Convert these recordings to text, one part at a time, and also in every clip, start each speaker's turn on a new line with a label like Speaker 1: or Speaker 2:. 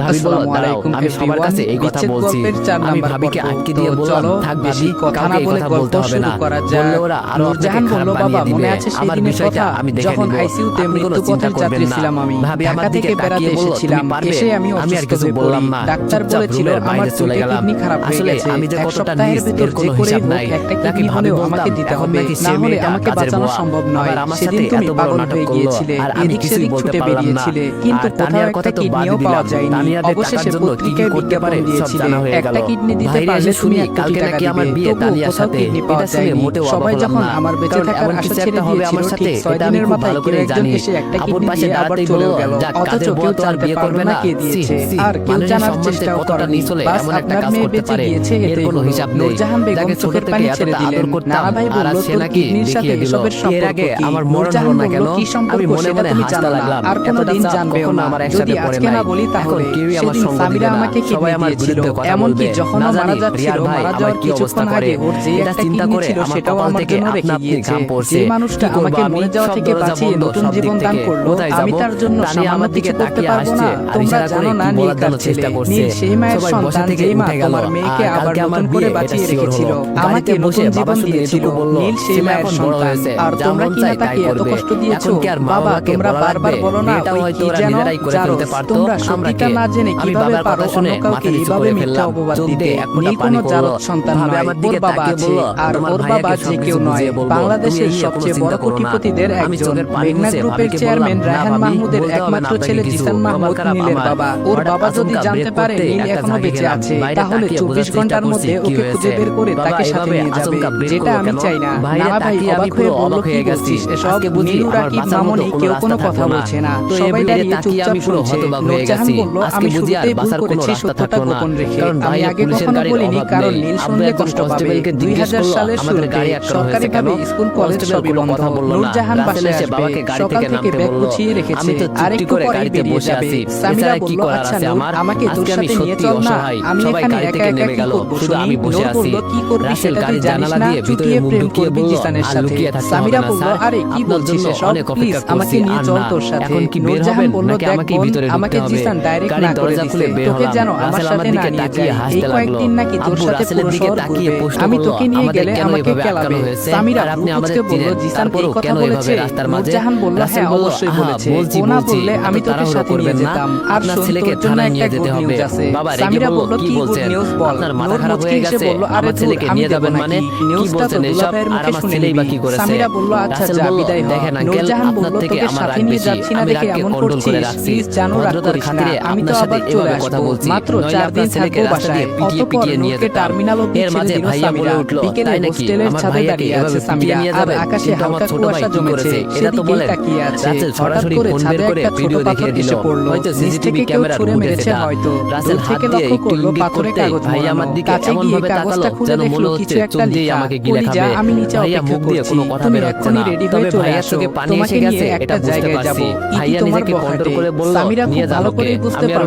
Speaker 1: ভাবি
Speaker 2: বলো আমি
Speaker 1: আমার বিষয়টা আমি দেখে
Speaker 2: হয়ে সম্ভব নয় সেদিন তুমি পাগল হয়ে গিয়েছিলে
Speaker 1: আর আমি কিছুই বলতে পারলাম না
Speaker 2: কিন্তু কোথাও একটা কিডনিও পাওয়া যায়নি দুনিয়াতে
Speaker 1: টাকার জন্য কি কি করতে পারে সব জানা হয়ে গেল।
Speaker 2: একটা কিডনি দিতে পারলে তুমি
Speaker 1: কালকে নাকি আমার বিয়ে
Speaker 2: দালিয়ার
Speaker 1: সাথে এটা শুনে মোটেও
Speaker 2: সবাই যখন আমার বেঁচে থাকার আশা ছেড়ে
Speaker 1: হবে আমার সাথে এটা আমি খুব ভালো করে জানি। আপুর পাশে দাঁড়াতেই
Speaker 2: বলো
Speaker 1: যাক কাজের বউ তো আর বিয়ে করবে
Speaker 2: না দিয়েছে আর কেউ জানার চেষ্টা
Speaker 1: কতটা নিচ
Speaker 2: চলে
Speaker 1: এমন একটা কাজ করতে পারে এর কোনো হিসাব নেই। যাকে
Speaker 2: চোখের
Speaker 1: থেকে এতটা আদর করতাম আর
Speaker 2: আজ
Speaker 1: সে নাকি দেখিয়ে দিল এর আগে আমার মরণ হলো না কেন আমি মনে মনে হাসতে লাগলাম এতটা চাপ কখনো আমার একসাথে পড়ে নাই এখন
Speaker 2: কি
Speaker 1: কেউই আমার সঙ্গ দিবে না। সবাই আমার বিরুদ্ধে কথা বলবে। না জানি রিয়ার ভাই আমার কি অবস্থা করে? এটা চিন্তা করে আমার কপাল থেকে আপনা আপনি ঘাম পড়ছে।
Speaker 2: মানুষটা আমাকে মরে যাওয়া থেকে বাঁচিয়ে নতুন জীবন দান করল। আমি তার জন্য
Speaker 1: আমার দিকে তাকিয়ে
Speaker 2: আসছে।
Speaker 1: আর ইশারা করে বলার জন্য চেষ্টা করছে। সবাই বসে থেকে উঠে গেল। আর আমার বিয়ে এটা
Speaker 2: শিওর
Speaker 1: হলো। বাড়িতে বসে বাবা শুধু এটুকু বলল
Speaker 2: সীমা
Speaker 1: এখন বড় হয়েছে। যা মন চায় তাই করবে এখন কি আর মা বাবাকে বলা লাগবে
Speaker 2: এটা
Speaker 1: হয়তো ওরা নিজেরাই করে। ফেলতে পারতো আমরা কে
Speaker 2: জেনে কীভাবে পারো অন্য কাউকে এইভাবে মিথ্যা অপবাদ দিতে
Speaker 1: দিয়ে এক ফোঁটা
Speaker 2: সন্তান নয়, ওর বাবা আছে, আর ওর বাবা যে কেউ নয়। বাংলাদেশের সবচেয়ে
Speaker 1: কোনো
Speaker 2: বড় কোটিপতিদের একজন মেঘনা গ্রুপের চেয়ারম্যান
Speaker 1: বললাম,
Speaker 2: মাহমুদের একমাত্র ছেলে জিসান মাহমুদ নীলের বাবা। ওর বাবা যদি জানতে পারে নীল
Speaker 1: এখনও
Speaker 2: বেঁচে আছে তাহলে চব্বিশ
Speaker 1: ঘণ্টার
Speaker 2: মধ্যে ওকে খুঁজে বের করে তাকে সাথে নিয়ে যাবে। যেটা আমি চাই না। না ভাই অবাক হয়ে বলল
Speaker 1: হয়ে গেছি।
Speaker 2: এসব
Speaker 1: নীলুরা
Speaker 2: কি
Speaker 1: বাঁচার
Speaker 2: কেউ কোনো কথা বলছে না
Speaker 1: তো
Speaker 2: সবাই দাঁড়িয়ে চুপচাপ
Speaker 1: আমি
Speaker 2: শুনছে
Speaker 1: হতবাক
Speaker 2: বলল আমি
Speaker 1: বুঝি আর বাঁচার কোনো রাস্তা থাকল না। কারণ ভাই
Speaker 2: আগে কখনো বলিনি কারণ নীল শুনলে কষ্ট পাবে
Speaker 1: 2000
Speaker 2: সালের শুরু
Speaker 1: গাড়ি সরকারিভাবে
Speaker 2: স্কুল কলেজ সবই বন্ধ। নূরজাহান বাসায়
Speaker 1: এসে বাবাকে গাড়ি থেকে নামতে বলল আমি তো চুপটি করে গাড়িতে বসে আছি।
Speaker 2: সামিরা
Speaker 1: কি করার
Speaker 2: আচ্ছা
Speaker 1: আছে আমার?
Speaker 2: আমাকে তোর সাথে নিয়ে চল না। আমি এখানে একা একা কি করব
Speaker 1: শুধু আমি বসে আছি
Speaker 2: কি করব?
Speaker 1: রাসেল গাড়ির জানালা দিয়ে ভিতরে মুখ ঢুকিয়ে বলল আর লুকিয়ে থাকতে হবে না
Speaker 2: আরে কি বলছিস এসব প্লিজ আমাকে নিয়ে চল তোর সাথে
Speaker 1: এখন কি বের
Speaker 2: হবে
Speaker 1: নাকি
Speaker 2: আমাকে
Speaker 1: ভিতরে ঢুকতে হবে
Speaker 2: না করে দিছে। তোকে যেন আমার সাথে না নিয়ে যায়। এই কয়েকদিন নাকি তোর সাথে পুরো শহর
Speaker 1: তাকিয়ে
Speaker 2: আমি তোকে নিয়ে গেলে আমাকে কেলাবে সামিরা
Speaker 1: আপনি
Speaker 2: আমাকে বলল জিসান এই কথা বলেছে? নূরজাহান বলল হ্যাঁ অবশ্যই
Speaker 1: হ্যাঁ,
Speaker 2: বলেছে। ও না বললে আমি তোকে সাথে নিয়ে যেতাম। আর
Speaker 1: ছেলেকে থানায় নিয়ে যেতে হবে। বাবা
Speaker 2: সামিরা
Speaker 1: বলল কি
Speaker 2: গুড নিউজ বল?
Speaker 1: আপনার মাথা খারাপ হয়ে গেছে। আমার ছেলেকে নিয়ে যাবেন মানে কি বলছেন এসব আর আমার ছেলেই বাকি করেছে
Speaker 2: সামিরা বলল আচ্ছা যা বিদায়
Speaker 1: দেখেন আঙ্কেল আপনার থেকে আমার রাগ বেশি আমি রাগকে কন্ট্রোল করে রাখছি
Speaker 2: প্লিজ জানো রাগ করিস না আমি
Speaker 1: আপনার সাথে এভাবে কথা বলছি।
Speaker 2: মাত্র চার দিন
Speaker 1: ছেলেকে রাস্তা দিয়ে পিটিয়ে পিটিয়ে নিয়ে যেতে
Speaker 2: টার্মিনাল অব্দি
Speaker 1: এর মাঝে ভাইয়া বলে উঠল
Speaker 2: বিকেলে হোস্টেলের ছাদে দাঁড়িয়ে আছে সামিরা। আর আকাশে হালকা কুয়াশা জমেছে।
Speaker 1: এটা তো
Speaker 2: বলে
Speaker 1: রাসেল সরাসরি ফোন বের করে ভিডিও দেখিয়ে দিল। হয়তো সিসিটিভি
Speaker 2: ক্যামেরা
Speaker 1: ঘুরেছে
Speaker 2: হয়তো।
Speaker 1: রাসেল হাত দিয়ে একটু ইঙ্গিত
Speaker 2: করতে
Speaker 1: ভাই আমার দিকে এমন ভাবে তাকালো যেন মনে হচ্ছে চোখ দিয়ে আমাকে গিলে খাবে। ভাইয়া মুখ দিয়ে কোনো কথা বের হচ্ছে না। তবে ভাইয়ার চোখে পানি এসে গেছে এটা বুঝতে পারছি ভাইয়া নিজেকে কন্ট্রোল করে বলল নিয়ে যাও আমি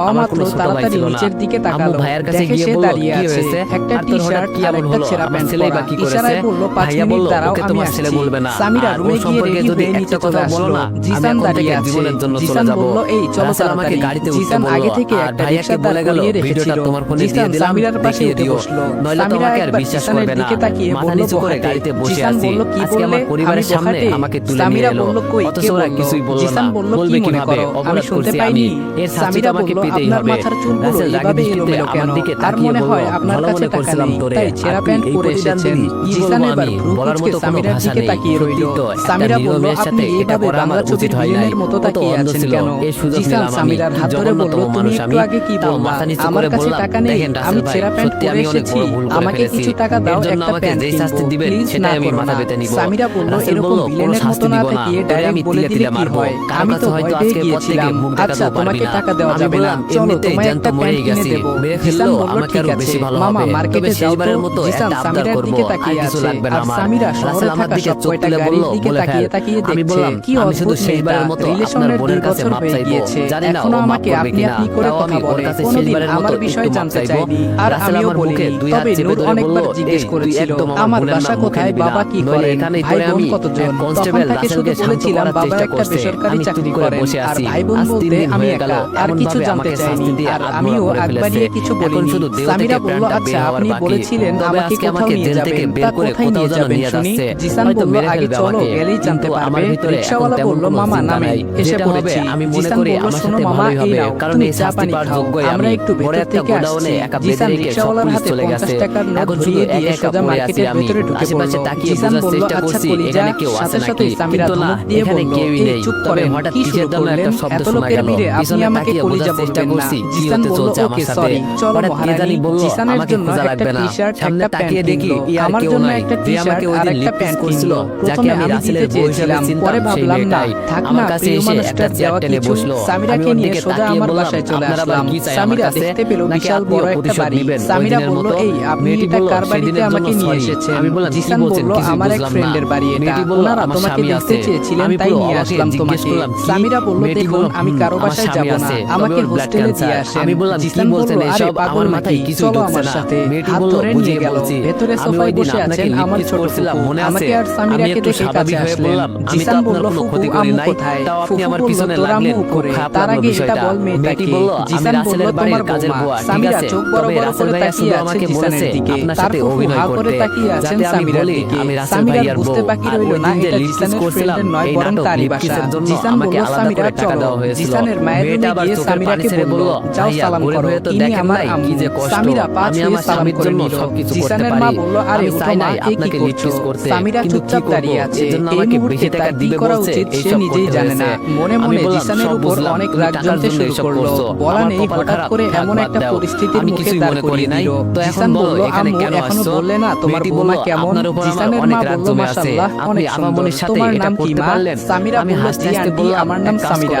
Speaker 1: আমার
Speaker 2: মাত্র
Speaker 1: কোনো ছোট ভাই
Speaker 2: তাড়াতাড়ি
Speaker 1: ছিল না
Speaker 2: নিচের দিকে তাকালো।
Speaker 1: ভাইয়ার কাছে গিয়ে
Speaker 2: সে দাঁড়িয়ে আছে। একটা
Speaker 1: আর তোর হঠাৎ
Speaker 2: টি-শার্ট আর একটা ছেঁড়া প্যান্ট পরা। ইশারায় বলল, "পাঁচ মিনিট দাঁড়াও, আমি আসছি।"
Speaker 1: ছেলে বলবে না
Speaker 2: সামিরা রুমে গিয়ে রেডি হয়ে নিচে চলে আসলো। জিসান দাঁড়িয়ে আছে।
Speaker 1: জীবনের জন্য চলে
Speaker 2: জিসান বলল, "এই চলো
Speaker 1: আমাকে গাড়িতে
Speaker 2: জিসান আগে থেকে একটা রিকশা দাঁড় করিয়ে রেখেছিল।
Speaker 1: তোমার ফোনে দিয়ে
Speaker 2: জিসান সামিরার পাশে উঠে বসল।
Speaker 1: নইলে তো আর বিশ্বাস করবে না
Speaker 2: তাকিয়ে বলল,
Speaker 1: করে গাড়িতে বসে আছি আজকে আমার পরিবারের সামনে আমাকে তুলে নিয়ে এলো অথচ ওরা কিছুই বলল না বলবে
Speaker 2: "কি
Speaker 1: কীভাবে অপরাধ
Speaker 2: শুনতে
Speaker 1: করছি
Speaker 2: পাইনি?"
Speaker 1: আমি এর শাস্তি তো আমাকে
Speaker 2: বলল,
Speaker 1: পেতেই
Speaker 2: "আপনার
Speaker 1: হবে
Speaker 2: মাথার চুলগুলো
Speaker 1: রাসেল রাগী
Speaker 2: এভাবে
Speaker 1: দৃষ্টিতে
Speaker 2: এলোমেলো
Speaker 1: আমার
Speaker 2: কেন?
Speaker 1: দিকে
Speaker 2: আর
Speaker 1: তাকিয়ে
Speaker 2: মনে
Speaker 1: বলল
Speaker 2: হয়
Speaker 1: ভালো মনে করছিলাম তোরে
Speaker 2: ছেঁড়া প্যান্ট পরে এসেছেন। জিসান এবার
Speaker 1: আমি বলার মতো কোনো
Speaker 2: সামিরার
Speaker 1: ভাষা
Speaker 2: দিকে
Speaker 1: নেই
Speaker 2: তাকিয়ে
Speaker 1: সত্যি
Speaker 2: রইল।
Speaker 1: তো
Speaker 2: সামিরা বলল, "আপনি
Speaker 1: এটা
Speaker 2: এভাবে
Speaker 1: করা আমার
Speaker 2: বাংলা
Speaker 1: উচিত
Speaker 2: ছবির
Speaker 1: হয় নাই
Speaker 2: ভিলেনের মতো তাকিয়ে আছেন কেন?"
Speaker 1: এই সুযোগ নিলাম আমি
Speaker 2: হাত ধরে বলল, "তুমি একটু আগে কি বললা?
Speaker 1: মাথা নিচু
Speaker 2: আমার
Speaker 1: করে
Speaker 2: কাছে
Speaker 1: বললাম
Speaker 2: টাকা নেই, আমি ছেঁড়া প্যান্ট পরে এসেছি, আমাকে কিছু টাকা দাও, একটা প্যান্ট
Speaker 1: যেই। শাস্তি দিবেন
Speaker 2: প্লিজ
Speaker 1: সেটাই
Speaker 2: না
Speaker 1: আমি
Speaker 2: করো
Speaker 1: মাথা
Speaker 2: না।
Speaker 1: পেতে নিব
Speaker 2: সামিরা বলল, "এরকম মতো না direct
Speaker 1: আমি
Speaker 2: বলে দিলে কি হয়? আমি তো
Speaker 1: হয়তো থেকে
Speaker 2: গিয়েছিলাম। আচ্ছা, তোমাকে টাকা দেওয়া যাবে না।
Speaker 1: এমনিতেই জ্যান্ত
Speaker 2: কিনে
Speaker 1: গেছি। মেরে ফেললেও আমাকে
Speaker 2: "ঠিক
Speaker 1: আরও
Speaker 2: আছে।"
Speaker 1: বেশি ভালো
Speaker 2: মামা,
Speaker 1: হবে
Speaker 2: মার্কেটে।
Speaker 1: শেষবারের মতো একটা আবদার
Speaker 2: দিকে
Speaker 1: আর
Speaker 2: তাকিয়ে
Speaker 1: কিছু
Speaker 2: আছে।
Speaker 1: লাগবে না
Speaker 2: আর
Speaker 1: আমার
Speaker 2: সামিরা শহরে থাকা
Speaker 1: দিকে চোখ তুলে বলল বলে
Speaker 2: তাকিয়ে তাকিয়ে
Speaker 1: আমি। বললাম
Speaker 2: কি
Speaker 1: আমি শুধু শেষবারের। মতো আপনার
Speaker 2: রিলেশনের
Speaker 1: বোনের কাছে মাপ চাইব। জানি না ও
Speaker 2: এখনও
Speaker 1: মাপ করবে কিনা
Speaker 2: করে
Speaker 1: তাও আমি ওর
Speaker 2: বলে।
Speaker 1: কাছে শেষবারের
Speaker 2: আমার
Speaker 1: মতো
Speaker 2: বিষয়ে
Speaker 1: একটু মাপ
Speaker 2: জানতে
Speaker 1: চাইব।
Speaker 2: আর আমিও
Speaker 1: আমার
Speaker 2: বলিনি।
Speaker 1: দুই হাত চেপে ধরে বলল,
Speaker 2: জিজ্ঞেস
Speaker 1: "এই, তুই
Speaker 2: করেছিল,
Speaker 1: একদম আমার
Speaker 2: আমার
Speaker 1: বোনের
Speaker 2: বাসা
Speaker 1: নাম মুখে
Speaker 2: কোথায়,
Speaker 1: নিবি না।
Speaker 2: বাবা কি
Speaker 1: নইলে
Speaker 2: করেন,
Speaker 1: এখানেই
Speaker 2: ভাই
Speaker 1: তোরে
Speaker 2: বলতে আমি একা আর কিছু জানতে চাইনি। আর আমিও আগ বাড়িয়ে
Speaker 1: কিছকিছু
Speaker 2: বলিনি। সামিরা বলল আচ্ছা আপনি বলেছিলেন আমাকে কোথাও নিয়ে যাবেন। তা কোথায় নিয়ে যাবেন শুনি? জিসান বলল আগে চলো গেলেই জানতে পারবে। রিক্সাওয়ালা বলল মামা নামে এসে পড়েছি।
Speaker 1: আমি মনে করি আমার সাথে
Speaker 2: মামা এই নাও
Speaker 1: কারণ এই শাস্তি পাওয়ার যোগ্য
Speaker 2: আমরা একটু ভেতর থেকে আসছি। জিসান রিক্সাওয়ালার হাতে পঞ্চাশ টাকার নোট দিয়ে
Speaker 1: দিয়ে
Speaker 2: সোজা মার্কেটের ভেতরে ঢুকে পড়ল জিসান বলল আচ্ছা কলিজা সাথে সাথে সামিরা ধমক দিয়ে বলল এই চুপ করেন কি শুরু করলেন এত
Speaker 1: শোনা গেল। পিছনে তাকিয়ে বোঝার চেষ্টা করছি। কি হতে চলছে আমার সাথে। পরে কে জানি বলল আমাকে খোঁজা লাগবে না। সামনে দেখি
Speaker 2: ইয়ার
Speaker 1: কেউ নাই। যে আমাকে ওই দিন
Speaker 2: লিপটিস
Speaker 1: করছিল যাকে আমি রাসেলের বউ হিসেবে চিনতাম সেই মেয়েটাই আমার কাছে এসে একটা চেয়ার টেনে বসল। আমি ওর দিকে তাকিয়ে বললাম আপনারা আবার কি চাই আমার কাছে। নাকি
Speaker 2: আপনি
Speaker 1: প্রতিশোধ নেবেন? ওই দিনের মতো মেয়েটি বলল সেদিনের জন্য
Speaker 2: সরি
Speaker 1: আমি বললাম কি বলছেন
Speaker 2: কিছু
Speaker 1: বুঝলাম না মেয়েটি বলল আমার স্বামী আছে আমি পুরো অবাকে জিজ্ঞেস করলাম কি মেয়েটি বলল
Speaker 2: আমি
Speaker 1: কারও
Speaker 2: বাসায় যাব না। আমাকে হোস্টেলে দিয়ে আসেন।
Speaker 1: আমি বললাম কি বলছেন এসব? আমার মাথায়
Speaker 2: কিছু
Speaker 1: ঢুকছে না। মেয়েটি বলল
Speaker 2: বুঝে
Speaker 1: বলছি।
Speaker 2: ভেতরে সোফায় বসে আছেন আমার ছোট ছিল
Speaker 1: মনে আছে?
Speaker 2: আমাকে আর সামিরাকে দেখে কাছে
Speaker 1: আসলাম আমি তো আপনার কোনো ক্ষতি করি নাই তাও আপনি আমার পিছনে লাগলেন।
Speaker 2: তার আগে এটা বল
Speaker 1: মেয়েটি
Speaker 2: মেয়েটাকে জিসান বলল
Speaker 1: বাড়ির কাজের বুয়া ঠিক আছে?
Speaker 2: চোখ বড় বড় করে তাকিয়ে
Speaker 1: আমাকে মনে
Speaker 2: আছে
Speaker 1: আপনার সাথে অভিনয় করতে
Speaker 2: তাকিয়ে আছেন সামিরার দিকে।
Speaker 1: সামিরা
Speaker 2: বুঝতে বাকি রইল না এটা জিসানের ফ্রেন্ডের নয় বরং তারই বাসা জিসান বলল সামিরা চলো
Speaker 1: হয়েছিল।
Speaker 2: জিসানের মায়ের
Speaker 1: মেয়েটা আবার চোখের পানি ছেড়ে
Speaker 2: বলল যাও সালাম করো।
Speaker 1: তো দেখেন নাই কি যে কষ্ট।
Speaker 2: সামিরা পাঁচ
Speaker 1: আমি আমার স্বামীর জন্য সবকিছু করতে পারি। আমি চাই নাই আপনাকে নির্দেশ করতে।
Speaker 2: সামিরা চুপচাপ দাঁড়িয়ে আছে।
Speaker 1: এই জন্য আমাকে বেশি টাকা দিবে বলছে
Speaker 2: সে নিজেই জানে না। মনে মনে জিসানের উপর অনেক রাগ
Speaker 1: জমতে
Speaker 2: শুরু করল। বলা নেই হঠাৎ করে এমন একটা পরিস্থিতির মুখে দাঁড় করিয়ে দিল।
Speaker 1: তো এখন
Speaker 2: বলল
Speaker 1: এখানে কেন এখনও
Speaker 2: বললে না তোমার বৌমা কেমন জিসানের মা বলল মাশাআল্লাহ অনেক সুন্দর তোমার নাম কি মা সামিরা
Speaker 1: আমি হাসতে হাসতে বললাম
Speaker 2: আমার নাম সামিরা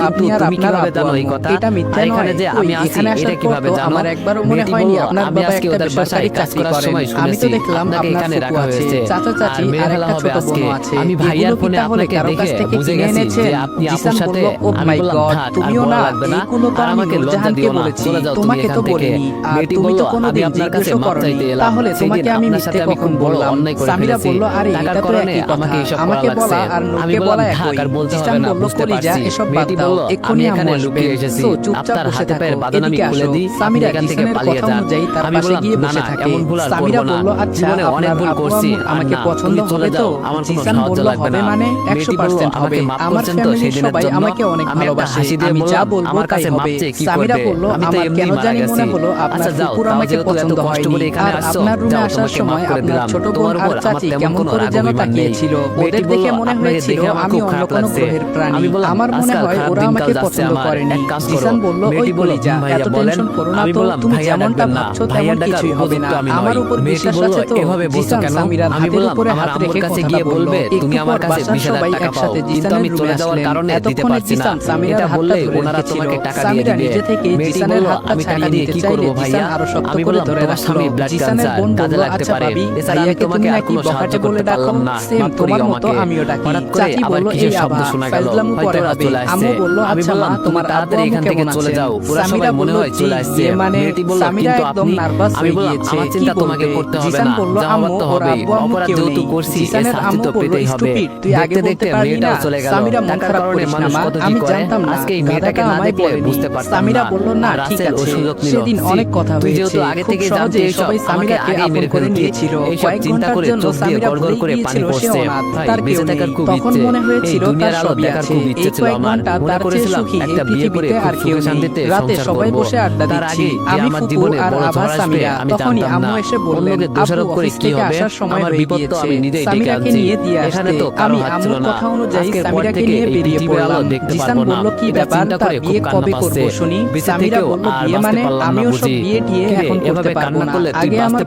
Speaker 2: আপনি
Speaker 1: আর
Speaker 2: আপনার
Speaker 1: জানো এই কথা?
Speaker 2: এটা মিথ্যা
Speaker 1: নয় এখানে যে আমি আছি এটা কীভাবে জানো?
Speaker 2: আমার একবারও মনে হয়নি আপনার বাবা একটা বেসরকারি
Speaker 1: কাজ করার সময়
Speaker 2: আমি তো দেখলাম আপনার
Speaker 1: রাখা হয়েছে।
Speaker 2: চাচা চাচি
Speaker 1: আর
Speaker 2: একটা ছোট বোন আছে।
Speaker 1: আমি ভাইয়ার ফোনে আপনাকে দেখে বুঝে গেছি যে আপনি আপুর সাথে
Speaker 2: oh
Speaker 1: আমি বললাম
Speaker 2: তুমিও না
Speaker 1: এই
Speaker 2: কোনো তো
Speaker 1: আমাকে লজ্জা দিও না। বলে যাও
Speaker 2: তোমাকে তো বলিনি আর তুমি তো কোনো
Speaker 1: দিন আপনার কাছে মাপ চাইতে এলাম
Speaker 2: তাহলে তোমাকে আমি মিথ্যে কখন বললাম?
Speaker 1: অন্যায় করে
Speaker 2: সামিরা বলল আরে এটা তো একই কথা
Speaker 1: আমাকে
Speaker 2: বলা আর
Speaker 1: নুরকে
Speaker 2: বলা একই
Speaker 1: আর বলতে হবে না বুঝতে পারছি
Speaker 2: এসব বাদ দাও
Speaker 1: বলল আমি এখানে লুকিয়ে এসেছি। আপনার হাতে পায়ের বাদন আমি খুলে দিই
Speaker 2: সামিরা
Speaker 1: এখান থেকে পালিয়ে যান আমি বললাম
Speaker 2: গিয়ে বসে
Speaker 1: এমন ভুল আর করব না।
Speaker 2: আচ্ছা,
Speaker 1: জীবনে অনেক ভুল করছি
Speaker 2: আমাকে পছন্দ
Speaker 1: চলে যাও। আমার কোনো সাহায্য লাগবে না।
Speaker 2: মানে 100% হবে। আমার
Speaker 1: ফ্যামিলি
Speaker 2: সবাই আমাকে অনেক ভালোবাসে। আমি যা বলব
Speaker 1: আমার কাছে মাপছে কি
Speaker 2: সামিরা বলল আমার কেন জানি মনে হলো
Speaker 1: আচ্ছা,
Speaker 2: আপনার
Speaker 1: কুকুর
Speaker 2: আমাকে পছন্দ হয়নি। আর আপনার রুমে আসার সময় আপনার ছোট বোন আর চাচি কেমন করে যেন তাকিয়েছিল ওদের দেখে মনে হয়েছিল আমি অন্য কোনো গ্রহের প্রাণী আমার মনে হয় ওরা আমাকে পছন্দ করেনি। জিসান বলল ওই কলিজা
Speaker 1: ভাইয়া
Speaker 2: এত টেনশন করো না তো তুমি যেমনটা ভাবছ তেমন কিছুই হবে না আমার উপর বিশ্বাস আছে তো
Speaker 1: এভাবে বলছো কেন?
Speaker 2: সামিরার হাতের উপরে হাত রেখে কথাটা
Speaker 1: গিয়ে বলবে, তুমি আমার কাছে
Speaker 2: বাসার
Speaker 1: 20,000
Speaker 2: সবাই
Speaker 1: টাকা পাও। কিন্তু আমি চলে যাওয়ার কারণে দিতে পারছি না। এটা বললে ওনারা তোমাকে টাকা দিয়ে দিবে।
Speaker 2: নিজে থেকে জিসানের হাতটা
Speaker 1: আমি টাকা দিয়ে কি করব ভাইয়া?
Speaker 2: আরও শক্ত করে ধরে রাখল জিসানের বোন
Speaker 1: কাজে লাগতে পারে। এছাড়া আমি তোমাকে কোনো সাহায্য
Speaker 2: বলে
Speaker 1: করতে পারলাম না।
Speaker 2: সেম তোমার মতো আমিও ডাকি চাচি বলল এই
Speaker 1: শব্দ শোনা গেল? হয়তো চলে আসছে।
Speaker 2: বলল আচ্ছা মা তোমার
Speaker 1: তাড়াতাড়ি এখান থেকে চলে যাও। ওরা সবাই মনে হয় চলে আসছে।
Speaker 2: মানে
Speaker 1: বলল, কিন্তু আপনি-
Speaker 2: নার্ভাস
Speaker 1: আমি বললাম, আমার চিন্তা তোমাকে করতে হবে না।
Speaker 2: বলল
Speaker 1: যা।
Speaker 2: আব্বু আম্মু
Speaker 1: অপরাধ যেহেতু করছি, এর শাস্তি তো পেতেই হবে।
Speaker 2: তুই আগে
Speaker 1: দেখতে দেখতে মেয়েটাও চলে গেল। টাকার কারণে মানুষ কত কি করে। আজকে এই মেয়েটাকে না দেখলে বুঝতে পারতাম
Speaker 2: সামিরা বলল না ঠিক আছে
Speaker 1: সুযোগ নিল।
Speaker 2: সেদিন অনেক কথা হয়েছে
Speaker 1: যেহেতু আগে থেকে জানতে
Speaker 2: সবাই সামিরাকে
Speaker 1: আমাকে মেরে
Speaker 2: করে
Speaker 1: ফেলতি।
Speaker 2: নিয়েছিল
Speaker 1: এইসব চিন্তা করে চোখ দিয়ে গড়গড় করে পানি পড়ছে।
Speaker 2: তার
Speaker 1: বেঁচে থাকার খুব ইচ্ছে
Speaker 2: তখন
Speaker 1: মনে
Speaker 2: হয়েছিল তার সবই
Speaker 1: দেখার
Speaker 2: আছে
Speaker 1: খুব ইচ্ছে
Speaker 2: এই
Speaker 1: ছিল
Speaker 2: কয়েক
Speaker 1: আমার। ঘণ্টা
Speaker 2: তার
Speaker 1: করেছিলাম। একটা বিয়ে করে
Speaker 2: আর কেউ
Speaker 1: শান্তিতে
Speaker 2: রাতে সবাই বসে আড্ডা দিচ্ছি। আমি
Speaker 1: আমার জীবনে
Speaker 2: আর আভা সামিরা।
Speaker 1: আমি
Speaker 2: তখনই আম্মু এসে বললেন
Speaker 1: দোষারোপ করে কি হবে? আমার বিপদ তো আমি নিজেই ডেকে আনছি। এখানে তো কারও
Speaker 2: আমি
Speaker 1: হাত ছিল না। আজকের পর
Speaker 2: সামিরাকে
Speaker 1: থেকে
Speaker 2: নিয়ে
Speaker 1: এই পৃথিবীর আলো দেখতে পারব না।
Speaker 2: কি ব্যাপার? তা
Speaker 1: করে খুব
Speaker 2: বিয়ে
Speaker 1: কান্না পাচ্ছে।
Speaker 2: করব
Speaker 1: বেঁচে থেকেও আর বাঁচতে
Speaker 2: মানে
Speaker 1: পারলাম না
Speaker 2: আমিও সব
Speaker 1: বুঝি।
Speaker 2: বিয়ে টিয়ে
Speaker 1: কিরে,
Speaker 2: এখন করতে
Speaker 1: এভাবে
Speaker 2: পারব
Speaker 1: কান্না
Speaker 2: না।
Speaker 1: করলে তুই
Speaker 2: আগে
Speaker 1: বাঁচতে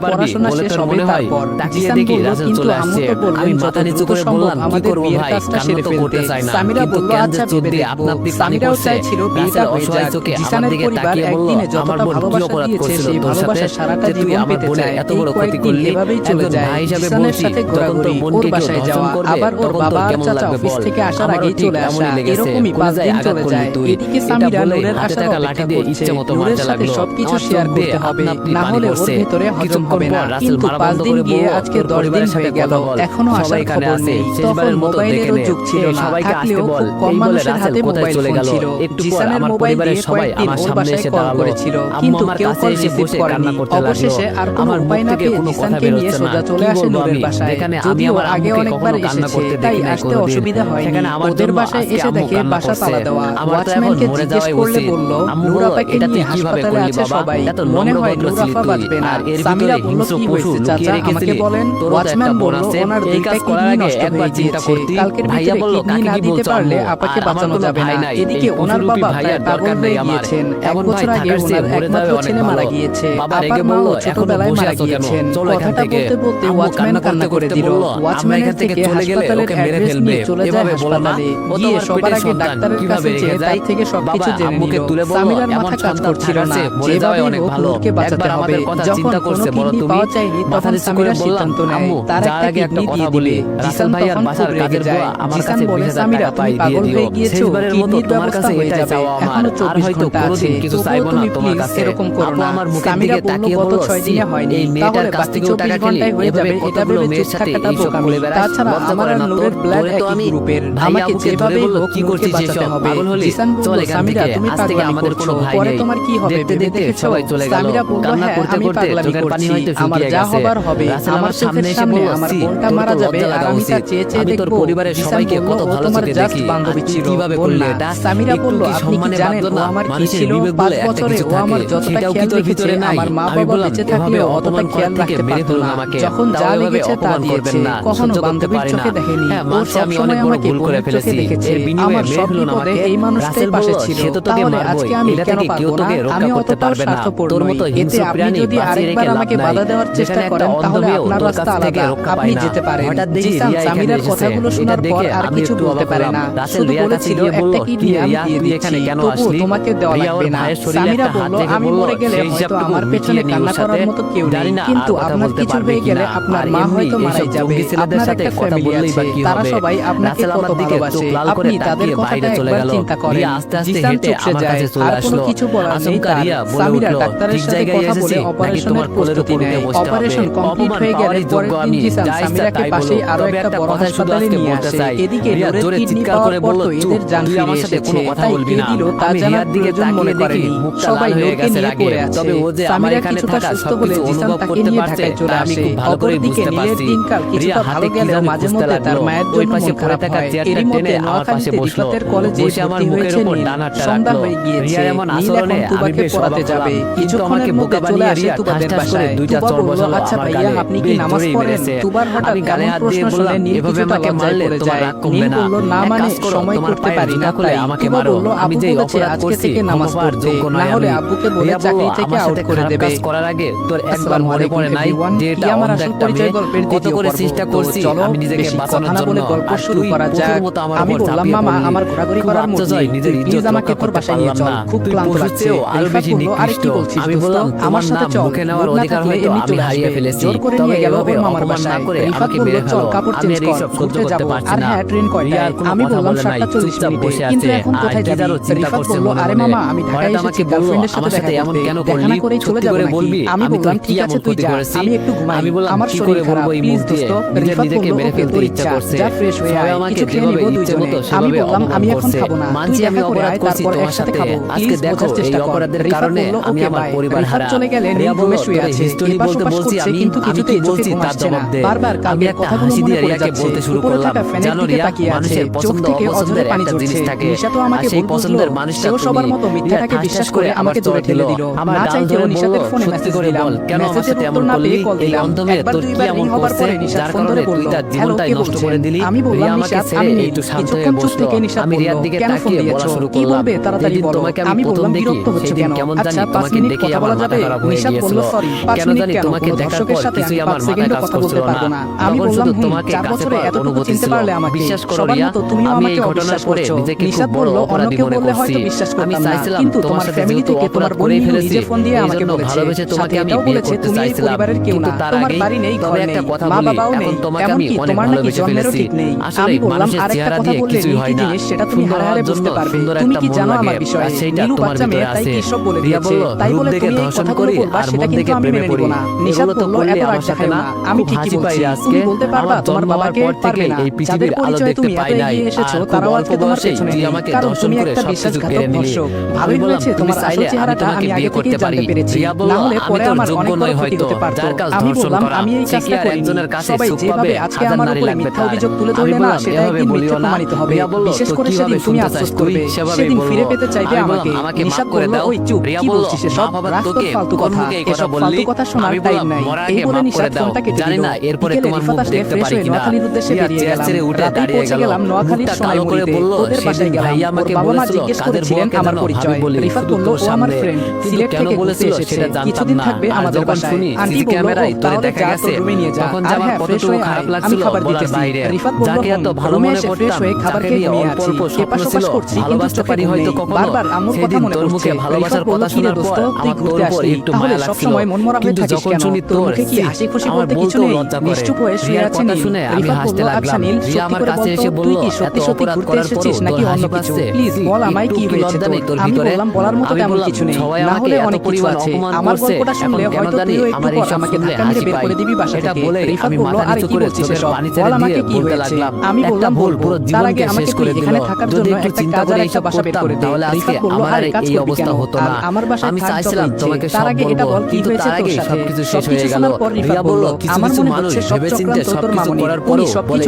Speaker 2: ইসলামিক
Speaker 1: ব্যবসায়
Speaker 2: ছিল বিয়েটা হয়ে
Speaker 1: যায়
Speaker 2: জিসানের পরিবার একদিনে যতটা ভালোবাসা দিয়েছে সেই ভালোবাসা সারাটা জীবন পেতে চায়।
Speaker 1: এত বড় ক্ষতি করলি
Speaker 2: এভাবেই চলে যায় জিসানের সাথে ঘোরাঘুরি ওর বাসায় যাওয়া আবার ওর বাবা আর চাচা অফিস থেকে আসার আগেই চলে আসা এরকমই পাঁচ দিন চলে যায়। এদিকে সামিরা নূরের
Speaker 1: আশার
Speaker 2: অপেক্ষা করছে নূরের সাথে সবকিছু শেয়ার করতে হবে না হলে ওর ভেতরে হজম হবে না। কিন্তু পাঁচ দিন গিয়ে আজকে দশ দিন হয়ে গেল
Speaker 1: এখনও
Speaker 2: আসার খবর নেই তখন মোবাইলেরও যুগ ছিল না থাকলেও খুব কম মানুষের হাতে মোবাইল
Speaker 1: চলে গেল। একটু পর আমার পরিবারের সবাই আমার সামনে এসে দাঁড়া
Speaker 2: করেছিল। কিন্তু কেউ কল রিসিভ করেনি। অবশেষে আর কোনো উপায় না পেয়ে জিসানকে নিয়ে সোজা চলে আসে নূরের বাসায়।
Speaker 1: এখানে আমি আমার
Speaker 2: আগে অনেকবার
Speaker 1: কান্না করতে দেখি
Speaker 2: না
Speaker 1: কোনো
Speaker 2: অসুবিধা হয়
Speaker 1: সেখানে আমাদের
Speaker 2: বাসায় এসে দেখে বাসা তালা দেওয়া
Speaker 1: আমার তো এমন
Speaker 2: ওয়াচম্যানকে জিজ্ঞেস করলে বলল নূর আপাকে নিয়ে হাসপাতালে আছে সবাই। মনে হয় নুরাফা
Speaker 1: আপা
Speaker 2: বাঁচবে না সামিরা বলল কি হয়েছে চাচা আমাকে বলেন ওয়াচম্যান বলল ওনার দুইটা কিডনি নষ্ট হয়ে গিয়েছে কালকের ভিতরে কিডনি না দিতে পারলে
Speaker 1: আপনাকে
Speaker 2: বাঁচানো যাবে না এদিকে ওনার বাবা
Speaker 1: ভাইয়ার দরকার নেই আমার। এমন
Speaker 2: বছর আগে ওনার একমাত্র ছেলে মারা গিয়েছে।
Speaker 1: বাবা রেগে বলল এখন বসে আছো কেন? চলো
Speaker 2: বলতে ওয়াচম্যান
Speaker 1: কান্না
Speaker 2: করে দিল। ওয়াচম্যান
Speaker 1: এখান থেকে চলে গেলে ওকে মেরে ফেলবে। এভাবে বলে না।
Speaker 2: গিয়ে সবার আগে ডাক্তারের কাছে যেয়ে তার থেকে সবকিছু জেনে নিল।
Speaker 1: তুলে বলল এমন
Speaker 2: কাজ করছিল না।
Speaker 1: মরে যাওয়া অনেক ভালো। একবার আমাদের কথা চিন্তা করছে বলো তুমি। মাথা নিচু করে বললাম আম্মু
Speaker 2: তার
Speaker 1: আগে একটা কথা বলি
Speaker 2: জিসান
Speaker 1: ভাইয়ার বাসার কাজের বুয়া আমার কাছে 20000 টাকা পাই দিয়ে দিও শেষবারের মতো তোমার কাছে এটাই চাওয়া আমার। আর হয়তো কোনোদিন কিছু চাইব না তোমার কাছে।
Speaker 2: এরকম করো না।
Speaker 1: আমার মুখের দিকে তাকিয়ে
Speaker 2: বলো
Speaker 1: এই মেয়েটার কাছ থেকে টাকা খেলে। এভাবে
Speaker 2: এটা বলে
Speaker 1: মেয়ের সাথে এই
Speaker 2: সব
Speaker 1: বলে বেড়াস লজ্জা করে না তোর? তোরে তো আমি
Speaker 2: আমাকে
Speaker 1: যেভাবে
Speaker 2: বলো
Speaker 1: কি করছিস এসব? পাগল হলি? চল এখান থেকে আজ থেকে আমাদের কোনো ভাই নেই।
Speaker 2: তোমার কি হবে?
Speaker 1: দেখতে দেখতে সবাই চলে গেল। কান্না
Speaker 2: হ্যাঁ,
Speaker 1: করতে করতে চোখের পানি হয়তো শুকিয়ে গেছে। রাসেল
Speaker 2: আমার
Speaker 1: সামনে এসে বলল
Speaker 2: আমার বোনটা মারা যাবে আর আমি তা চেয়ে চেয়ে দেখব
Speaker 1: পরিবারের সবাইকে কত ভালো চোখে দেখি কীভাবে করলে
Speaker 2: সামিরা বলল আপনি কি জানেন আমার কি ছিল? পাঁচ বছরে ও আমার যতটা খেয়াল রেখেছে আমার মা বাবা বেঁচে থাকলেও অতটা খেয়াল রাখতে পারতো না। যখন যা লেগেছে তা দিয়েছে কখনো বান্ধবীর চোখে দেখেনি। ও সবসময় আমাকে
Speaker 1: করে ফেলেছি।
Speaker 2: দেখেছে। আমার সব বিপদে এই মানুষটাই পাশে ছিল। তাহলে আজকে আমি কেন পারব না? আমি অতটাও স্বার্থপর নই। এতে আপনি যদি আরেকবার আমাকে বাধা দেওয়ার চেষ্টা করেন তাহলে আপনার রাস্তা আলাদা আপনি যেতে পারেন জিসান সামিরার কথাগুলো শোনার পর আর কিছু বলতে পারে না। শুধু বলেছিল একটা
Speaker 1: কি
Speaker 2: দিয়ে আমি দিয়ে দিচ্ছি? তবুও তোমাকে দেওয়া লাগবে না। সামিরা বলল আমি মরে গেলে হয়তো আমার পেছনে কান্না করার মতো কেউ নেই। কিন্তু আপনার কিছু হয়ে গেলে আপনার মা হয়তো
Speaker 1: মারা
Speaker 2: যাবে। আপনার
Speaker 1: সাথে কথা বললেই বা কি
Speaker 2: তারা সবাই আপনাকে কত ভালোবাসে। আপনি তাদের কথাটা একবার চিন্তা করেন।
Speaker 1: আস্তে আস্তে হেঁটে আমার কাছে চলে আসলো।
Speaker 2: কিছু বলার নেই। তার সামিরা ডাক্তারের সাথে কথা বলে অপারেশনের প্রস্তুতি নেয় অপারেশন কমপ্লিট হয়ে গেলে পরের দিন জিসান সামিরাকে পাশেই
Speaker 1: আরও
Speaker 2: একটা বড় হাসপাতালে নিয়ে আসে এদিকে
Speaker 1: জোরে চিৎকার করে বলল
Speaker 2: এদের জান ফিরে
Speaker 1: আমার সাথে কোনো কথা বলবি দিকে তাকিয়ে দেখি মুখটা লাল হয়ে গেছে রাগে। তবে ও যে আমার এখানে থাকা সবকিছু অনুভব করতে পারছে তা আমি খুব ভালো
Speaker 2: করে
Speaker 1: বুঝতে পারছি। রিয়া হাতে কি
Speaker 2: মাঝে মধ্যে তার মায়ের
Speaker 1: ওই পাশে পড়ে থাকা চেয়ারটা টেনে আমার পাশে বসল। বসে আমার মুখের উপর ডানাটা রাখল। রিয়ার এমন আচরণে আমি বেশ
Speaker 2: অবাক
Speaker 1: যাবে।
Speaker 2: কিন্তু আমাকে বোকা বানিয়ে রিয়া ঠাস দুইটা
Speaker 1: চর
Speaker 2: বসালো আমার গালে
Speaker 1: আপনি কি নামাজ পড়েন দুবার হঠাৎ
Speaker 2: গালে। হাত দিয়ে বললাম এভাবে আমাকে মারলে তোমার রাগ কমবে না
Speaker 1: না মানে সময় করতে পারি না
Speaker 2: খুলে আমাকে মারো। আমি
Speaker 1: বলেছে
Speaker 2: অপরাধ করছি,
Speaker 1: নামাজ পড়তে না হলে। আব্বুকে বলে চাকরি থেকে আউট করে দেবে
Speaker 2: করার আগে তোর একবার মনে পড়ে নাই যে এটা
Speaker 1: আমার
Speaker 2: একটা মেয়ে? কত করে চেষ্টা করছি আমি নিজেকে বাঁচানোর
Speaker 1: না বলে
Speaker 2: জন্য।
Speaker 1: গল্প শুরু করা যাক।
Speaker 2: আমার
Speaker 1: আমি বললাম মামা আমার ঘোরাঘুরি করার নেই
Speaker 2: নিজের ইজ্জত
Speaker 1: আমাকে তোর বাসায় নিয়ে চল খুব ক্লান্ত লাগছে আরও
Speaker 2: বেশি নিকৃষ্ট। আমি বললাম,
Speaker 1: আমার সাথে চল
Speaker 2: মুখে নেওয়ার অধিকার হয়তো আমি হারিয়ে ফেলেছি।
Speaker 1: জোর করে
Speaker 2: তবে এভাবে অপমান
Speaker 1: বাসায়
Speaker 2: করে আমাকে মেরে ফেলো। আমি আর এইসব সহ্য করতে পারছি
Speaker 1: আর হ্যাঁ ট্রেন কয়টায় আমি বললাম
Speaker 2: বলে
Speaker 1: সাতটা চল্লিশ মিনিটে কিন্তু এখন কোথায় যাবি রিফাত বলল আরে মামা আমি ঢাকায় এসেছি গার্লফ্রেন্ডের সাথে দেখা করতে। দেখা না করেই চলে যাব নাকি? আমি বললাম ঠিক আছে তুই যা। আমি একটু ঘুমাই। আমার শরীর খারাপ। প্লিজ দোস্ত রিফাত বলল ওকে তোর
Speaker 2: ইচ্ছা
Speaker 1: যা ফ্রেশ হয়ে আয়। কিছু খেয়ে নিবো দুইজনে। আমি বললাম আমি এখন খাব না।
Speaker 2: মানছি আমি অপরাধ করছি
Speaker 1: তারপর
Speaker 2: তোমার সাথে।
Speaker 1: খাব।
Speaker 2: আজকে দেখো, এই
Speaker 1: চেষ্টা কর।
Speaker 2: অপরাধের কারণে আমি আমার পরিবার হারা।
Speaker 1: চলে গেলে রুমে শুয়ে আছে এপাশ
Speaker 2: বলতে বলছি আমি,
Speaker 1: কিন্তু কিছুতেই চোখে
Speaker 2: বলছি তার জবাব দে।
Speaker 1: বারবার কালকের
Speaker 2: একটা হাসি দিয়ে রিয়াকে বলতে শুরু করলাম, জানো রিয়া, মানুষের পছন্দ অপছন্দের একটা জিনিস থাকে।
Speaker 1: নিশা তো আমাকে
Speaker 2: সেই পছন্দের মানুষটা
Speaker 1: সবার। মতো
Speaker 2: রিয়া
Speaker 1: মিথ্যাটাকে বিশ্বাস করে আমাকে দূরে ঠেলে
Speaker 2: দিল। আমার
Speaker 1: না
Speaker 2: গাল
Speaker 1: চাইতেও
Speaker 2: ধরে
Speaker 1: নিশাতের ফোনে মেসেজ
Speaker 2: করে বল, কেন আমার সাথে এমন করলি?
Speaker 1: কল
Speaker 2: এই
Speaker 1: দিলাম
Speaker 2: অন্ধমেয়ে তোর কি এমন করছে?
Speaker 1: পরে
Speaker 2: যার কারণে তুই তার জীবনটাই নষ্ট করে দিলি?
Speaker 1: আমি বললাম
Speaker 2: রিয়া আমাকে
Speaker 1: নিশাত
Speaker 2: ছেড়ে
Speaker 1: আমি নেই
Speaker 2: একটু শান্ত হয়ে বসল।
Speaker 1: থেকে
Speaker 2: আমি রিয়ার দিকে তাকিয়ে বলা শুরু করলাম।
Speaker 1: তাড়াতাড়ি বলো
Speaker 2: তোমাকে আমি
Speaker 1: আমি
Speaker 2: প্রথম দেখি,
Speaker 1: বিরক্ত হচ্ছে
Speaker 2: সেদিন
Speaker 1: কেন
Speaker 2: কেমন
Speaker 1: আচ্ছা
Speaker 2: জানি তোমাকে
Speaker 1: কথা
Speaker 2: আমার মাথা খারাপ হয়ে গিয়েছিল। কেন জানি তোমাকে দেখার পর
Speaker 1: সাথে আমি
Speaker 2: কিছুই আমার মাথায় কাজ করছিল না।
Speaker 1: আমি বললাম
Speaker 2: তোমাকে কাছে পাওয়ার অনুভূতি
Speaker 1: চিনতে
Speaker 2: ছিল।
Speaker 1: পারলে আমাকে
Speaker 2: বিশ্বাস করো একটি
Speaker 1: খুব বড় অপরাধী মনে করছি। আমি চাইছিলাম তোমার সাথে যেহেতু অপরাধ
Speaker 2: করে
Speaker 1: ফেলেছি
Speaker 2: ফোন দিয়ে আমাকে
Speaker 1: ভালোবেসে তোমাকে আমি বিয়ে করতে চাইছিলাম। কিন্তু তার
Speaker 2: আগে
Speaker 1: তবে একটা কথা বলি এখন তোমাকে আমি অনেক ভালোবেসে ফেলেছি। আসলে মানুষের চেহারা দিয়ে কিছুই হয় না।
Speaker 2: সেটা তুমি
Speaker 1: হারালে
Speaker 2: বুঝতে পারবে। তুমি কি জানো আমার বিষয়ে?
Speaker 1: সেইটা তোমার ভিতরে আছে। রিয়া বলল রূপ দেখে ধর্ষণ করি আর মন দেখে প্রেমে পড়ি এগুলো তো করলে আমার সাথে না
Speaker 2: আমি ঠিকই
Speaker 1: পাই আজকে আমার জন্ম হওয়ার পর থেকে এই পৃথিবীর আলো দেখতে পাই নাই আর খুব অল্প বয়সেই তুই আমাকে দর্শন করে
Speaker 2: একটা
Speaker 1: সবকিছু কেড়ে নিলি
Speaker 2: ভালোই হয়েছে তোমার আসল
Speaker 1: চাইলে আমি
Speaker 2: আগে
Speaker 1: করতে পারি।
Speaker 2: না হলে পরে আমার অনেক বড়
Speaker 1: হয়তো। যার কাজ
Speaker 2: আমি বললাম আমি এই কাজটা
Speaker 1: আর একজনের কাছে
Speaker 2: সবাই যেভাবে আজকে আমার উপরে মিথ্যা অভিযোগ তুলে
Speaker 1: আমি
Speaker 2: না সেটা একদিন মিথ্যা প্রমাণিত হবে। বিশেষ করে সেদিন তুমি
Speaker 1: শুনতে
Speaker 2: করবে সেদিন ফিরে পেতে চাইবে আমাকে।
Speaker 1: আমাকে মাফ করে দাও।
Speaker 2: ওই চুপ কি বলছিস? এসব
Speaker 1: মা
Speaker 2: ফালতু কথা এসব ফালতু কথা শোনার টাইম নাই। এই বলে
Speaker 1: মাফ
Speaker 2: ফোনটা কেটে
Speaker 1: জানি না, এরপরে তোমার মুখ দেখতে পারি কিনা।
Speaker 2: নোয়াখালীর উদ্দেশ্যে বেরিয়ে গেলাম
Speaker 1: উঠে
Speaker 2: রাতেই
Speaker 1: দাঁড়িয়ে
Speaker 2: পৌঁছে গেলাম নোয়াখালীর
Speaker 1: মুখটা কালো
Speaker 2: ওদের
Speaker 1: সেদিন কাছে
Speaker 2: গেলাম
Speaker 1: আমাকে
Speaker 2: বাবা মা জিজ্ঞেস করেছিলেন আমার পরিচয়। রিফাত বলল ও আমার ফ্রেন্ড সিলেট থেকে ঘুরতে এসেছে কিছুদিন থাকবে আমাদের বাসায়। আন্টি বলল তাহলে
Speaker 1: দেখা গেছে
Speaker 2: রুমে নিয়ে যা। আর হ্যাঁ ফ্রেশ হয়ে আয়। আমি খাবার দিতেছি। রিফাত বলল
Speaker 1: এত ভালো মনে করতাম
Speaker 2: খাবার খেয়ে
Speaker 1: নিয়ে
Speaker 2: আছি।
Speaker 1: এপাশপাশ
Speaker 2: করছি কিন্তু চোখে
Speaker 1: হয়তো কখনো।
Speaker 2: বারবার আম্মুর কথা মনে পড়ছে।
Speaker 1: ভালোবাসার কথা শুনে
Speaker 2: দোস্ত তুই ঘুরতে আসলি তাহলে সবসময় মন মরা হয়ে থাকিস কেন তোর মুখে কি হাসি খুশি বলতে কিছু নেই নিশ্চুপ হয়ে শুয়ে আছে নীল রিফাত বলল আচ্ছা নীল সত্যি করে
Speaker 1: বল
Speaker 2: আচ্ছা
Speaker 1: নীল
Speaker 2: সত্যি সত্যি ঘুরতে এসেছিস নাকি অন্য কিছু প্লিজ বল আমায় কি হয়েছে তোর? আমি বললাম বলার মতো তেমন কিছু নেই। না হলে অনেক কিছু আছে। আমার গল্পটা শুনলে হয়তো তুই
Speaker 1: আমার এই
Speaker 2: আমাকে ঢাকা মেরে বের করে দিবি বাসা থেকে রিফাত বলল আর কি বলছিস এসব বল আমাকে কি হয়েছে? আমি বললাম
Speaker 1: ভুল পুরো জীবনকে শেষ করে দিল।
Speaker 2: এখানে
Speaker 1: থাকার
Speaker 2: জন্য
Speaker 1: একটা চিন্তা করে
Speaker 2: একটা বাসা বের করে দে।
Speaker 1: তাহলে আজকে আমার এই অবস্থা হতো না।
Speaker 2: আমার বাসা
Speaker 1: আমি চাইছিলাম তোমাকে সব বলব কিন্তু তার
Speaker 2: আগে
Speaker 1: সবকিছু শেষ হয়ে গেল রিয়া বলল কিছু কিছু মানুষ ভেবেচিন্তে সবকিছু করার পরেও বলে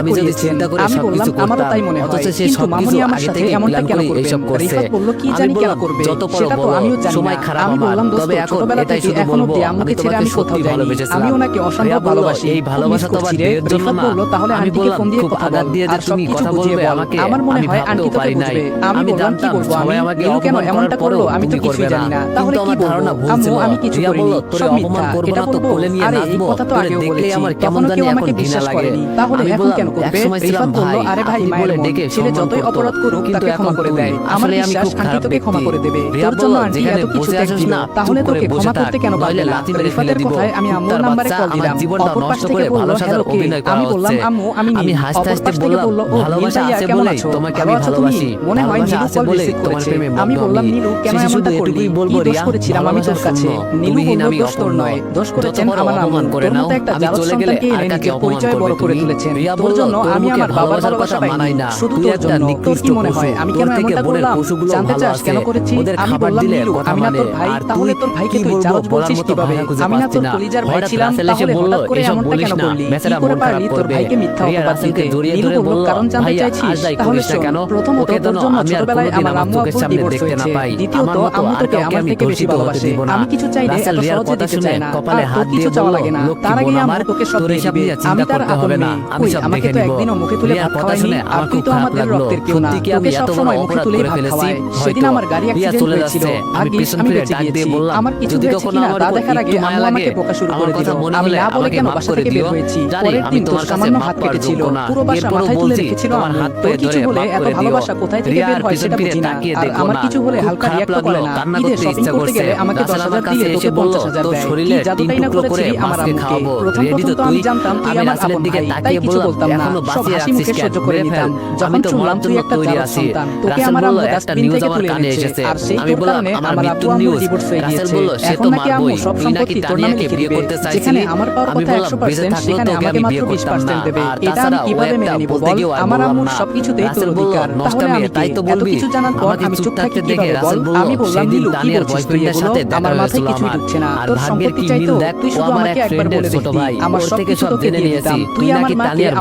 Speaker 1: আমি যদি চিন্তা করে সবকিছু করতাম অথচ সে সবকিছু
Speaker 2: আপনি আমার সাথে এমনটা কেন
Speaker 1: এইসব করছে।
Speaker 2: বলল কি জানি কেন করবে
Speaker 1: যত বড় বড়
Speaker 2: আমিও জানি।
Speaker 1: সময় খারাপ
Speaker 2: আমি বললাম
Speaker 1: তবে এখন এটাই শুধু বলব।
Speaker 2: আমাকে ছেড়ে আমি কোথাও যাইনি। আমি ওনাকে অসম্ভব ভালোবাসি।
Speaker 1: এই ভালোবাসা তো আবার বিয়ের জন্য না
Speaker 2: তাহলে
Speaker 1: আমি বললাম
Speaker 2: ফোন দিয়ে কথা
Speaker 1: আঘাত দিয়ে যে
Speaker 2: আচ্ছা,
Speaker 1: তুমি কথা বলবে আমাকে
Speaker 2: আমার মনে হয় আন্টি
Speaker 1: তো
Speaker 2: বুঝবে। আমি
Speaker 1: জানতাম সবাই আমাকে
Speaker 2: কেন এমনটা করল? আমি তো কিছুই জানি
Speaker 1: না।
Speaker 2: তাহলে কি বলব? আম্মু আমি কিছু করিনি সব মিথ্যা এটা
Speaker 1: তো বলে নিয়ে নাচবো
Speaker 2: কথা তো আগেও বলেছি
Speaker 1: আমার কেমন জানি
Speaker 2: আমাকে
Speaker 1: ঘৃণা লাগে
Speaker 2: তাহলে এখন কেন করবে রিফাত বলল আরে ভাই মায়ের মন ছেলে যতই অপরাধ করুক তাকে ক্ষমা করে দেয়। আমার বিশ্বাস আন্টি তোকে ক্ষমা করে দেবে। তোর জন্য আন্টি এত কিছু ত্যাগ দিল তাহলে তোকে ক্ষমা করতে কেন পারবে না রিফাতের কথায় আমি আম্মুর নম্বরে কল দিলাম। অপর পাশ থেকে বলল হ্যালো কে? আমি বললাম আম্মু আমি
Speaker 1: আমি হাসতে হাসতে বললাম ভালোবাসা আছে
Speaker 2: বলে
Speaker 1: তোমাকে আমি ভালোবাসি?
Speaker 2: মনে হয় নীলু কল রিসিভ করেছে আমি বললাম নীলু কেন এমনটা করলি?
Speaker 1: বলব রিয়া
Speaker 2: করেছিলাম আমি তোর কাছে। নীলু বলল দোষ তোর নয় দোষ করেছেন আমার আম্মু
Speaker 1: করে নাও আমি চলে গেলে আর কাকে
Speaker 2: বড় করে তুলেছেন
Speaker 1: রিয়া বলল
Speaker 2: আমি আমার বাবার ভালোবাসা
Speaker 1: মানাই না
Speaker 2: শুধু তোর জন্য তোর কি মনে হয়? আমি কেন এমনটা করলাম? জানতে চাস কেন করেছি? আমি বললাম নীলু আমি না তোর ভাই তাহলে তোর ভাইকে তুই
Speaker 1: জাজ
Speaker 2: বলছিস কীভাবে? আমি না তোর কলিজার ভাই ছিলাম তাহলে হঠাৎ করে এমনটা কেন বললি কি করে পারলি?
Speaker 1: তোর ভাইকে মিথ্যা অপবাদ দিতে নীলু বলল কারণ জানতে চাইছিস তাহলে
Speaker 2: কেন?
Speaker 1: প্রথমত তোর জন্য ছোটবেলায় আমার আম্মু
Speaker 2: আব্বু
Speaker 1: ডিভোর্স হয়েছে। দ্বিতীয়ত আম্মু তোকে আমার থেকে বেশি ভালোবাসে আমি কিছু চাইলে এত সহজে দিতে চাই না।
Speaker 2: কপালে হাত দিয়ে
Speaker 1: চাওয়া লাগে না তার আগে
Speaker 2: আমার
Speaker 1: তোকে সব দিয়ে দিবে আমি তার আপন মেয়ে আমাকে তো একদিনও মুখে তুলে ভাত খাওয়াইনি আর তুই তো আমাদের রক্তের কেউ না তোকে
Speaker 2: এত বড়
Speaker 1: মুখে
Speaker 2: অপরাধ
Speaker 1: ভাত খাওয়ায়। সেদিন আমার গাড়ি অ্যাক্সিডেন্ট হয়েছিল ভাগ্যিস আমি বেঁচে গিয়েছি আমার কিছু হয়েছে কিনা তা দেখার আগে আম্মু আমাকে বকা শুরু করে দিল। আমি না বলে কেন বাসা থেকে বের হয়েছি? পরের দিন তোর সামান্য হাত কেটেছিল পুরো বাসা মাথায় তুলে রেখেছিল।
Speaker 2: তোমার
Speaker 1: তোর কিছু হলে এত ভালোবাসা কোথায় থেকে বের হয় সেটা বুঝি না। আর আমার কিছু হলে হালকা রিয়াক্ট করে না। ঈদে শপিং করতে গেলে আমাকে দশ হাজার দিয়ে তোকে পঞ্চাশ হাজার দেয় কি জাদু না
Speaker 2: টুকরো
Speaker 1: আমার আম্মুকে প্রথম প্রথম
Speaker 2: তো
Speaker 1: আমি জানতাম তুই আমার আপন ভাই তাই কিছু বলতাম না সব হাসি মুখে সহ্য করে নিতাম যখন শুনলাম তুই
Speaker 2: তৈরি আছি। রাসেল বলল, একটা নিউজ আমার কানে এসেছে। আমি বললাম, আমার।
Speaker 1: ডিভোর্স হয়ে
Speaker 2: রাসেল বলল, সে তো মারবই। তুই নাকি তানিয়াকে বিয়ে করতে চাইছিলি? আমি বললাম, বেঁচে থাকলেও তোকে আমি বিয়ে করতাম না। আর তাছাড়া ও একটা বলতে গিয়েও আর বললাম না। রাসেল বলল, নষ্টামি, তাই তো বলবি। আমাকে চুপ থাকতে দেখে রাসেল বলল,
Speaker 1: নীলু কি
Speaker 2: তানিয়ার
Speaker 1: এগুলো
Speaker 2: সাথে দেখা হয়েছিল আমার। আর ভাগ্যের কি মিল দেখ, ও আমার এক
Speaker 1: একবার
Speaker 2: ছোট ভাই।
Speaker 1: আমার
Speaker 2: থেকে সব জেনে নিয়েছি। তুই নাকি তানিয়ার।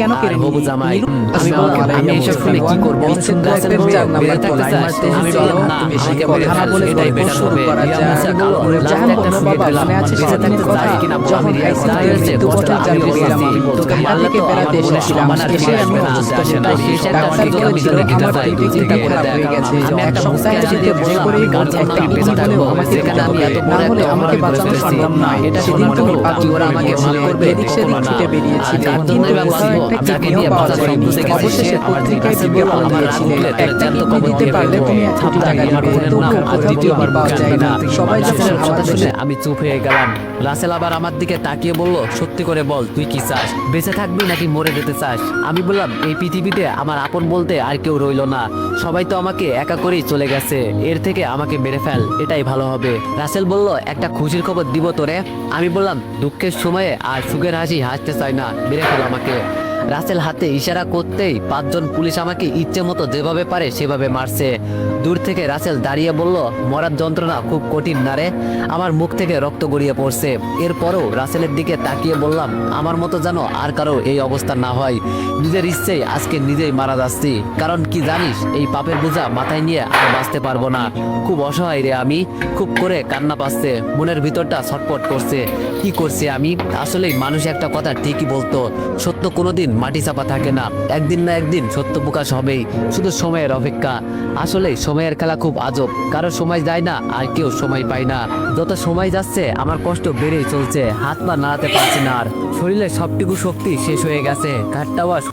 Speaker 1: কেন
Speaker 2: আর হবু জামাই। আমি বললাম, আমি এসব শুনে কি করব?
Speaker 1: ওয়ান
Speaker 2: রাসেল বলল,
Speaker 1: নাম্বার
Speaker 2: বেঁচে থাকতে
Speaker 1: মারতে
Speaker 2: আমি
Speaker 1: চলো,
Speaker 2: বললাম, না,
Speaker 1: তুমি বেশি
Speaker 2: আমাকে
Speaker 1: কথা
Speaker 2: মেরে
Speaker 1: না
Speaker 2: ফেল,
Speaker 1: বলে
Speaker 2: এটাই
Speaker 1: গল্প
Speaker 2: হবে। রিয়া
Speaker 1: যাক।
Speaker 2: মুসা করে
Speaker 1: জাহান
Speaker 2: last একটা
Speaker 1: বলো বাবা, মনে আছে
Speaker 2: বেঁচে থাকতে চাই কিনা আমি রিয়ার
Speaker 1: accident
Speaker 2: কথা
Speaker 1: এর
Speaker 2: হয়েছে,
Speaker 1: মৃত্যু
Speaker 2: কষ্ট
Speaker 1: জানতে পেলাম আমি।
Speaker 2: তোকে মারলে তো
Speaker 1: বেড়াতে এসেছিলাম। এসে আমি অসুস্থ
Speaker 2: আসে না।
Speaker 1: ছিলাম।
Speaker 2: শেষে একটা
Speaker 1: ডাক্তার বলেছিল,
Speaker 2: তোকে দিতে
Speaker 1: আমার
Speaker 2: চিন্তা করে
Speaker 1: হয়ে গেছে।
Speaker 2: আমি একটা বেঁচে থাকব।
Speaker 1: আমাকে
Speaker 2: সেখানে আমি এত বড় একটা
Speaker 1: আমাকে বাঁচানো সম্ভব নয়।
Speaker 2: এটা
Speaker 1: সেদিন
Speaker 2: সমান
Speaker 1: তুমি
Speaker 2: হোক,
Speaker 1: পাগল
Speaker 2: কি ওরা আমাকে মাফ করবে?
Speaker 1: এদিক সেদিক ছুটে বেরিয়েছিলে।
Speaker 2: আর যার জন্য
Speaker 1: কিন্তু
Speaker 2: এবার
Speaker 1: কোথাও
Speaker 2: বাঁচবো,
Speaker 1: একটা
Speaker 2: যাকে নিয়ে
Speaker 1: পাওয়া
Speaker 2: বাঁচার
Speaker 1: যায়নি। অবশেষে পত্রিকায় বিজ্ঞাপন দিয়েছিলেন। একটা কিডনি দিতে পারলে তুমি এক কোটি টাকা দিবে
Speaker 2: আর দ্বিতীয়বার
Speaker 1: পাওয়া যায় না। সবাই যখন
Speaker 2: কথা শুনে আমি চুপ হয়ে গেলাম। রাসেল আবার আমার দিকে তাকিয়ে বলল সত্যি করে বল তুই কি চাস? বেঁচে থাকবি নাকি মরে যেতে চাস? আমি বললাম এই পৃথিবীতে আমার আপন বলতে আর কেউ রইল না। সবাই তো আমাকে একা করেই চলে গেছে। এর থেকে আমাকে মেরে ফেল এটাই ভালো হবে। রাসেল বলল একটা খুশির খবর দিব তোরে। আমি বললাম দুঃখের সময়ে আর সুখের হাসি হাসতে চাই না। মেরে ফেল আমাকে। রাসেল হাতে ইশারা করতেই পাঁচজন পুলিশ আমাকে ইচ্ছে মতো যেভাবে পারে সেভাবে মারছে। দূর থেকে রাসেল দাঁড়িয়ে বলল, মরার যন্ত্রণা খুব কঠিন না রে। আমার মুখ থেকে রক্ত গড়িয়ে পড়ছে। এরপরও রাসেলের দিকে তাকিয়ে বললাম, আমার মতো যেন আর কারও এই অবস্থা না হয়। নিজের ইচ্ছেই আজকে নিজেই মারা যাচ্ছি। কারণ কি জানিস, এই পাপের বোঝা মাথায় নিয়ে আর বাঁচতে পারব না। খুব অসহায় রে আমি। খুব করে কান্না পাচ্ছে। মনের ভিতরটা ছটপট করছে। কি করছি আমি? আসলেই মানুষ একটা কথা ঠিকই বলতো, সত্য কোনোদিন মাটি চাপা থাকে না। একদিন না একদিন সত্য প্রকাশ হবেই। শুধু সময়ের অপেক্ষা। আসলে সময়ের খেলা খুব আজব। কারও সময় যায় না, আর কেউ সময় পায় না। যত সময় যাচ্ছে, আমার কষ্ট বেড়েই চলছে। হাত পা নাড়াতে পারছি না আর। শরীরে সবটুকু শক্তি শেষ হয়ে গেছে। ঘাটটাও